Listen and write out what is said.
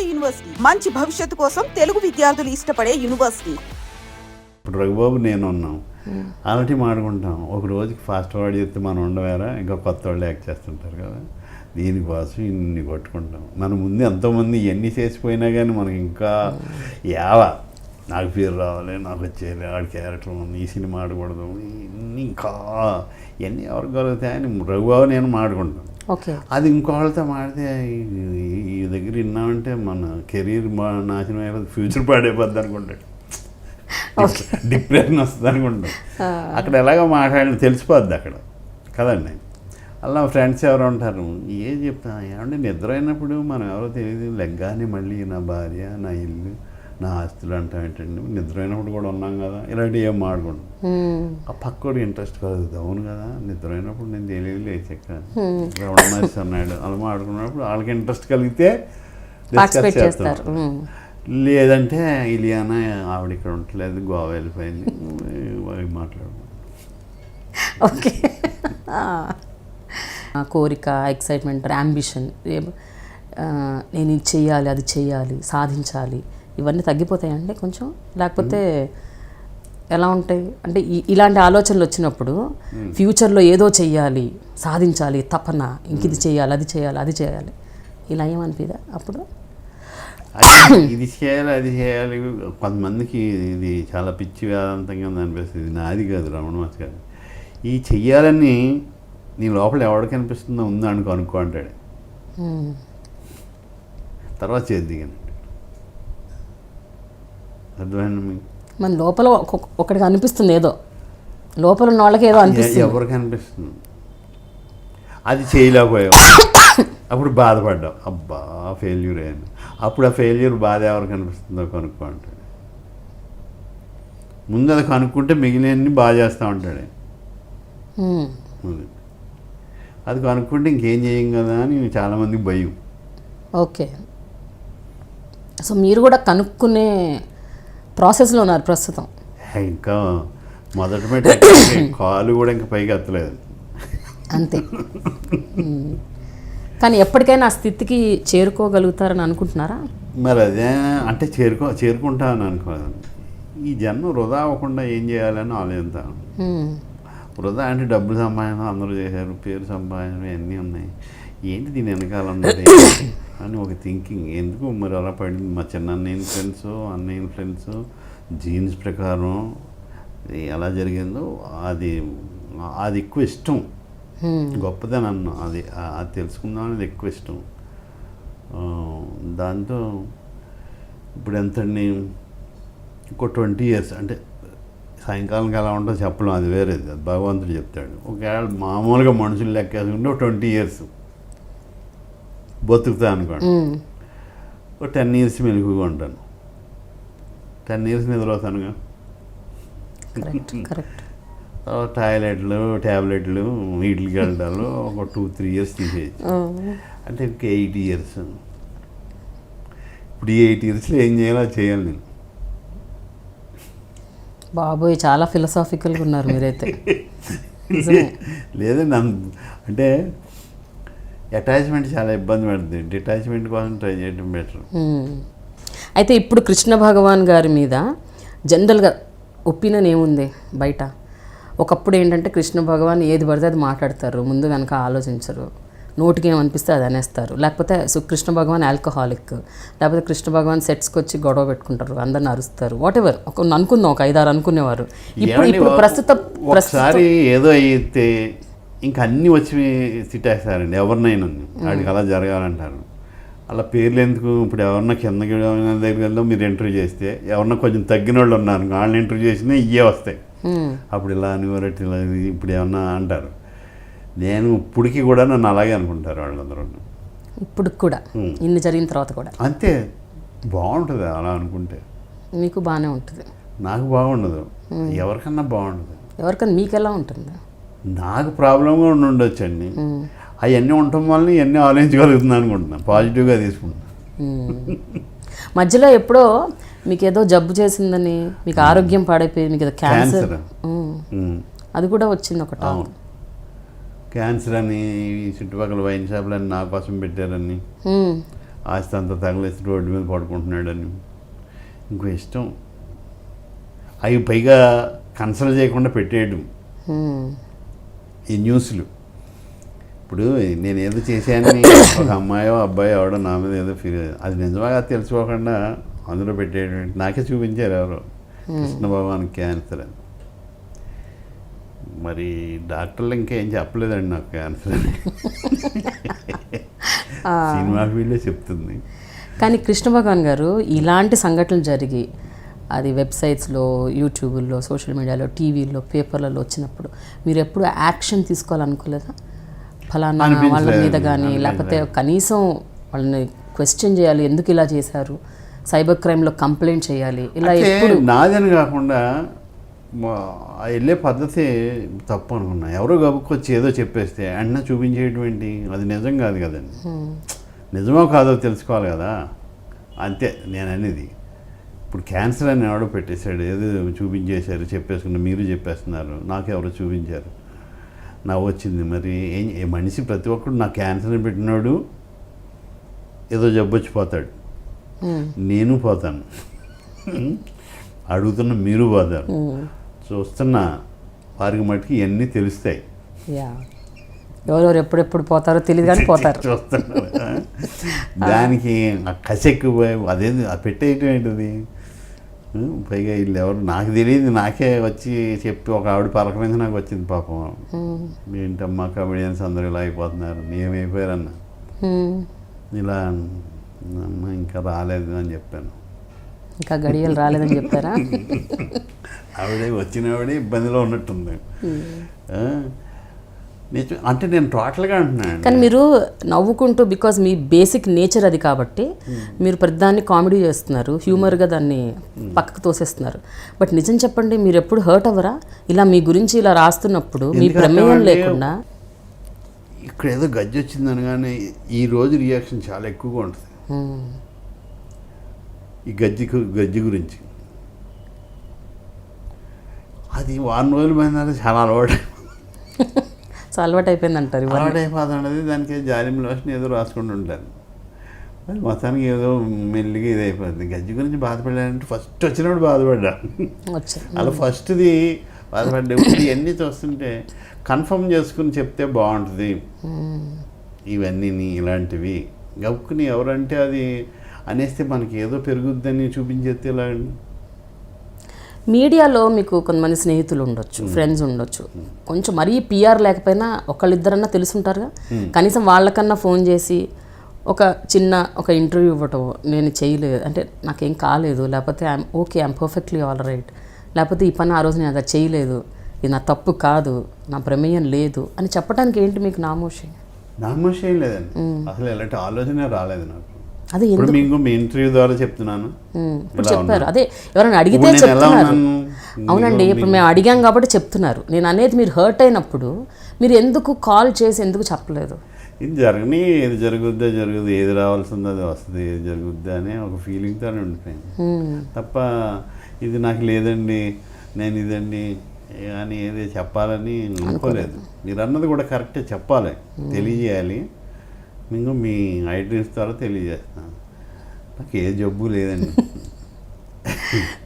పచ్చోడి university. మంచి భవిష్యత్తు కోసం తెలుగు విద్యార్థులు ఇష్టపడే యూనివర్సిటీ. ఇప్పుడు రఘుబాబు నేను ఉన్నాం అలాంటి మాడుకుంటాం ఒక రోజుకి ఫాస్ట్ ఫార్వర్డ్ చేస్తే మనం ఉండవేరా? ఇంకా కొత్త వాళ్ళు యాక్ట్ చేస్తుంటారు కదా. దీనికోసం ఇన్ని కొట్టుకుంటాం. మన ముందు ఎంతోమంది ఎన్ని చేసిపోయినా కానీ మనకి ఇంకా యావ నాకు పేరు రావాలి నాకు వచ్చేయాలి ఆడి క్యారెక్టర్ ఉంది ఈ సినిమా ఆడకూడదు ఇన్ని ఇంకా ఇవన్నీ ఎవరికి కలుగుతాయని రఘుబాబు నేను మాడుకుంటాం ఓకే. అది ఇంకోళ్ళతో మాడితే ఈ- దగ్గర విన్నామంటే మన కెరీర్ నాశనం అయిపోతుంది ఫ్యూచర్ పాడైపోద్ది అనుకుంటాడు. డిప్రెషన్ వస్తుంది అనుకుంటాం అక్కడ ఎలాగో మాట్లాడిన తెలిసిపోద్ది అక్కడ. కదండి? అలా ఫ్రెండ్స్ ఎవరు ఉంటారు. ఏం చెప్తా? ఏమంటే నిద్ర అయినప్పుడు మనం ఎవరో తెలియదు. లెగ్గానే మళ్ళీ నా భార్య నా ఇల్లు. నా ఆస్తులు అంటాం ఏంటండి నిద్ర అయినప్పుడు కూడా ఉన్నాం కదా ఇలాంటివి ఏం మాడుకుంటాం ఆ పక్కోడు ఇంట్రెస్ట్ కలుగుతుంది అవును కదా నిద్ర అయినప్పుడు నేను తెలియదు లేచాక రమణ మహర్షి అన్నాడు అలా మాడుకున్నప్పుడు వాళ్ళకి ఇంట్రెస్ట్ కలిగితే చేస్తాం. చేస్తారు. లేదంటే ఇలియానా ఆవిడ ఇక్కడ ఉండట్లేదు గోవా వెళ్ళిపోయింది. అవి మాట్లాడు ఓకే. కోరిక ఎక్సైట్మెంట్ అంబిషన్ నేను ఇది చెయ్యాలి అది చెయ్యాలి సాధించాలి. ఇవన్నీ తగ్గిపోతాయండి కొంచెం. లేకపోతే ఎలా ఉంటాయి? అంటే ఇలాంటి ఆలోచనలు వచ్చినప్పుడు ఫ్యూచర్లో ఏదో చెయ్యాలి సాధించాలి తపన. ఇంక ఇది చేయాలి అది చేయాలి అది చేయాలి. ఇలా ఏమనిపిదా అప్పుడు? ఇది చేయాలి అది చేయాలి. కొంతమందికి ఇది చాలా పిచ్చి వేదాంతంగా ఉంది అనిపిస్తుంది. నాది కాదు రమణ మాస్ గారు. ఈ చెయ్యాలని నీ లోపల ఎవరికి అనిపిస్తుందో ఉందో అనుకో అనుకో అంటాడు. తర్వాత చేద్ది కానీ. అర్థమైంది మన లోపల ఒకటికి అనిపిస్తుంది ఏదో. లోపల ఉన్న వాళ్ళకి ఏదో అనిపిస్తుంది. ఎవరికి అనిపిస్తుంది? అది చేయలేకపోయావు అప్పుడు బాధపడ్డావు అబ్బా ఫెయిల్యూర్ అయ్యాను అప్పుడు ఆ ఫెయిల్యూర్ బాధ ఎవరికి అనిపిస్తుందో కనుక్కో అంటాడు ముందు అది కనుక్కుంటే మిగిలినన్ని బాగా చేస్తూ ఉంటాడు. అది. కనుక్కుంటే ఇంకేం చేయం కదా అని చాలామందికి భయం. ఓకే. సో మీరు కూడా కనుక్కునే ప్రాసెస్లో ఉన్నారు ప్రస్తుతం. ఇంకా మొదట కాలు కూడా ఇంకా పైకి ఎత్తలేదు. అంతే. కానీ ఎప్పటికైనా ఆ స్థితికి చేరుకోగలుగుతారని అనుకుంటున్నారా? మరి అదే అంటే చేరుకో చేరుకుంటాను అనుకోదు ఈ జన్మ వృధా అవ్వకుండా ఏం చేయాలని ఆలోచిస్తాను. వృధా అంటే డబ్బులు సంపాదన అందరూ చేశారు పేరు సంపాదన అన్నీ ఉన్నాయి. ఏంటి దీని వెనకాల ఉన్నది? అని ఒక థింకింగ్ ఎందుకు మరి అలా పడింది? మా చిన్న ఫ్రెండ్స్ అన్నయ్య ఫ్రెండ్స్ జీన్స్ ప్రకారం ఎలా జరిగిందో అది అది ఎక్కువ ఇష్టం. గొప్పదని అన్నా. అది అది తెలుసుకుందాం అనేది ఎక్కువ ఇష్టం. దాంతో ఇప్పుడు ఎంతండి? ఇంకో ట్వంటీ ఇయర్స్ అంటే సాయంకాలంకి ఎలా ఉంటుందో చెప్పలేం. అది వేరేది. అది భగవంతుడు చెప్తాడు. ఒకవేళ మామూలుగా మనుషులు లెక్కేసుకుంటే ఒక ట్వంటీ ఇయర్స్ బతుకుతా అనుకోండి. ఒక టెన్ ఇయర్స్ మెలుగుగా ఉంటాను. టెన్ ఇయర్స్ నిద్రపోతానుగా తర్వాత టాయిలెట్లు ట్యాబ్లెట్లు వీటికి వెళ్ళడాలు ఒక టూ త్రీ ఇయర్స్ తీసేయచ్చు. అంటే ఇంక ఎయిట్ ఇయర్స్. ఇప్పుడు ఈ ఎయిట్ ఇయర్స్లో ఏం చేయాలో చేయాలి నేను. బాబోయ్ చాలా ఫిలసాఫికల్గా ఉన్నారు మీరైతే. లేదండి అంటే అటాచ్మెంట్ చాలా ఇబ్బంది పడుతుంది. డిటాచ్మెంట్ కోసం ట్రై చేయడం బెటర్. అయితే ఇప్పుడు కృష్ణ భగవాన్ గారి మీద జనరల్గా ఒపీనియన్ ఏముంది బయట? ఒకప్పుడు ఏంటంటే కృష్ణ భగవాన్ ఏది పడితే అది మాట్లాడతారు. ముందు వెనక ఆలోచించరు. నోటికి ఏమనిపిస్తే అది అనేస్తారు. లేకపోతే కృష్ణ భగవాన్ ఆల్కహాలిక్ లేకపోతే కృష్ణ భగవాన్ సెట్స్కి వచ్చి గొడవ పెట్టుకుంటారు. అందరిని అరుస్తారు. వాట్ ఎవర్ ఒక అనుకుందాం ఒక ఐదారు అనుకునేవారు. ఇప్పుడు ఇప్పుడు ప్రస్తుత ప్రస్తుత ఏదో అయితే ఇంకా అన్నీ వచ్చి తిట్టేస్తారండి. ఎవరినైనా వాడికి అలా జరగాలంటారు. అలా పేర్లు ఎందుకు? ఇప్పుడు ఎవరన్నా కిందకి వెళ్దాం మీరు ఇంటర్వ్యూ చేస్తే ఎవరన్నా కొంచెం తగ్గిన వాళ్ళు ఉన్నారు. వాళ్ళని ఇంటర్వ్యూ చేసినా ఇవే వస్తాయి. అప్పుడు ఇలా అనేవారట్టు ఇలా ఇప్పుడు ఏమన్నా అంటారు. నేను ఇప్పటికీ కూడా నన్ను అలాగే అనుకుంటారు వాళ్ళందరూ. ఇప్పుడు కూడా. ఇన్ని జరిగిన తర్వాత కూడా. అంతే. బాగుంటుంది అలా అనుకుంటే. మీకు బాగానే ఉంటుంది. నాకు బాగుండదు. ఎవరికన్నా బాగుండదు. ఎవరికైనా మీకు ఎలా ఉంటుంది? నాకు ప్రాబ్లంగా ఉండి ఉండొచ్చండి అవన్నీ ఉండటం వల్ల ఇవన్నీ ఆలోచించగలుగుతున్నాను అనుకుంటున్నాను పాజిటివ్గా తీసుకుంటున్నాను మ్మ్. మధ్యలో ఎప్పుడో మీకు ఏదో జబ్బు చేసిందని మీకు ఆరోగ్యం పాడైపోయి మీకు క్యాన్సర్. అది కూడా వచ్చింది ఒక టాక్ అవును. క్యాన్సర్ అని చుట్టుపక్కల వైన్ షాపులు అని నా కోసం పెట్టారని. ఆస్తి అంతా తగలేసి రోడ్డు మీద పడుకుంటున్నాడని. ఇంకో ఇష్టం. అవి పైగా కన్సల్ట్ చేయకుండా పెట్టేయడం. ఈ న్యూస్లు. ఇప్పుడు నేను ఏదో చేశానని ఒక అమ్మాయో అబ్బాయో ఎవడో నా మీద ఏదో ఫీల్ అది నిజమా కాదో తెలుసుకోకుండా అందులో పెట్టేటువంటి నాకే చూపించారు ఎవరో. కృష్ణ భగవాన్ క్యాన్సర్ అని. మరి డాక్టర్లు ఇంకేం చెప్పలేదండి నాకు క్యాన్సర్ అని. సినిమా ఫీల్డే చెప్తుంది. కానీ కృష్ణ భగవాన్ గారు ఇలాంటి సంఘటనలు జరిగి అది వెబ్సైట్స్లో యూట్యూబ్లో సోషల్ మీడియాలో టీవీలో పేపర్లలో వచ్చినప్పుడు మీరు ఎప్పుడు యాక్షన్ తీసుకోవాలనుకోలేదా? ఫలానా. వాళ్ళ మీద కానీ. లేకపోతే కనీసం వాళ్ళని క్వశ్చన్ చేయాలి ఎందుకు ఇలా చేశారు? సైబర్ క్రైమ్లో కంప్లైంట్ చేయాలి ఇలా ఎప్పుడు నాదని కాకుండా వెళ్ళే పద్ధతి తప్పు అనుకున్నా. ఎవరో గబుక్కొచ్చి ఏదో చెప్పేస్తే అన్న చూపించేటువంటి అది నిజం కాదు కదండి. నిజమో కాదో తెలుసుకోవాలి కదా. అంతే నేను అనేది. ఇప్పుడు క్యాన్సర్ అని ఎవడో పెట్టేశాడు ఏదో చూపించేశారు చెప్పేసుకున్న మీరు చెప్పేస్తున్నారు నాకు ఎవరో చూపించారు. నవ్వు వచ్చింది మరి ఏం ఏ మనిషి ప్రతి ఒక్కడు నా క్యాన్సర్ అని పెట్టినాడు ఏదో జబ్బు వచ్చిపోతాడు హ్మ్. నేను పోతాను. అడుగుతున్న మీరు పోతారు. చూస్తున్న వారికి మటుకు ఇవన్నీ తెలుస్తాయి. ఎవరెవరు ఎప్పుడెప్పుడు పోతారో తెలియదు కానీ పోతారు. చూస్తున్నారు. దానికి కసెక్కిపోయి అదేంది ఆ పెట్టేయటం ఏంటిది? పైగా వీళ్ళు ఎవరు నాకు తెలియదు నాకే వచ్చి చెప్పి ఒక ఆవిడ పలకరించి నాకు వచ్చింది పాపం. ఏంటమ్మా కమెడియన్స్ అందరూ ఇలా అయిపోతున్నారు ఏమైపోయారన్న. ఇలా అమ్మ ఇంకా రాలేదు అని చెప్పాను. ఇంకా గడియలు రాలేదని చెప్పారా? ఆవిడే వచ్చిన ఆవిడే ఇబ్బందిలో ఉన్నట్టుంది. అంటే నేను టోటల్గా అంటున్నాను కానీ మీరు నవ్వుకుంటూ బికాజ్ మీ బేసిక్ నేచర్ అది కాబట్టి మీరు ప్రతిదాన్ని కామెడీ చేస్తున్నారు హ్యూమర్గా దాన్ని పక్కకు తోసేస్తున్నారు. బట్ నిజం చెప్పండి మీరు ఎప్పుడు హర్ట్ అవ్వరా? ఇలా మీ గురించి ఇలా రాస్తున్నప్పుడు మీ ప్రమేయం లేకుండా? ఇక్కడ ఏదో గజ్జి వచ్చిందని కానీ ఈ రోజు రియాక్షన్ చాలా ఎక్కువగా ఉంటుంది. ఈ గజ్జి గజ్జి గురించి. అది వారం రోజులు పోయిన చాలా అలవాటు. సో అలవాటు అయిపోయింది అంటారు అలవాటు అయిపోతున్నది దానికి జాలిం లోషన్ ఏదో రాసుకుంటూ ఉంటారు మొత్తానికి ఏదో మెల్లిగా ఇది అయిపోతుంది గజ్జి గురించి బాధపడాలంటే ఫస్ట్ వచ్చినప్పుడు బాధపడ్డా. అలా ఫస్ట్ది బాధపడ్డా. ఇప్పుడు ఇవన్నీ చూస్తుంటే కన్ఫర్మ్ చేసుకుని చెప్తే బాగుంటుంది. ఇవన్నీ ఇలాంటివి. గప్పుకుని ఎవరంటే అది అనేస్తే మనకి ఏదో పెరుగుద్దని చూపించేస్తే ఇలా మీడియాలో మీకు కొంతమంది స్నేహితులు ఉండొచ్చు ఫ్రెండ్స్ ఉండొచ్చు. కొంచెం మరీ పిఆర్ లేకపోయినా ఒకళ్ళిద్దరన్నా తెలుసుంటారుగా. కనీసం వాళ్ళకన్నా ఫోన్ చేసి ఒక చిన్న ఒక ఇంటర్వ్యూ ఇవ్వటం నేను చేయలేదు. అంటే నాకేం కాలేదు. లేకపోతే I'm okay I'm perfectly all right. లేకపోతే ఈ పని ఆ రోజు నేను అది చేయలేదు. ఇది నా తప్పు కాదు. నా ప్రమేయం లేదు అని చెప్పడానికి ఏంటి మీకు నామోషి నామోషం లేదండి. అసలు ఎలాంటి ఆలోచన రాలేదు నాకు. అదే ఇప్పుడు మీకు మీ ఇంటర్వ్యూ ద్వారా చెప్తున్నాను. ఇప్పుడు చెప్పారు. అదే ఎవరైనా అడిగితే చెప్తున్నారు? అవునండి ఇప్పుడు మేము అడిగాం కాబట్టి చెప్తున్నారు. నేను అనేది మీరు హర్ట్ అయినప్పుడు మీరు ఎందుకు కాల్ చేసి ఎందుకు చెప్పలేదు? ఇది జరగని ఏది జరుగుద్దో జరుగుద్ది. ఏది రావాల్సిందో అది వస్తుంది. ఏది జరుగుద్ది అనే ఒక ఫీలింగ్తోనే ఉండిపోయింది. తప్ప ఇది నాకు లేదండి నేను ఇదండి అని ఏది చెప్పాలని అనుకోలేదు. మీరు అన్నది కూడా కరెక్టే చెప్పాలి తెలియజేయాలి. మీకు మీ ఐడెంటిటీస్ ద్వారా తెలియజేస్తాను నాకు ఏ జబ్బు లేదండి.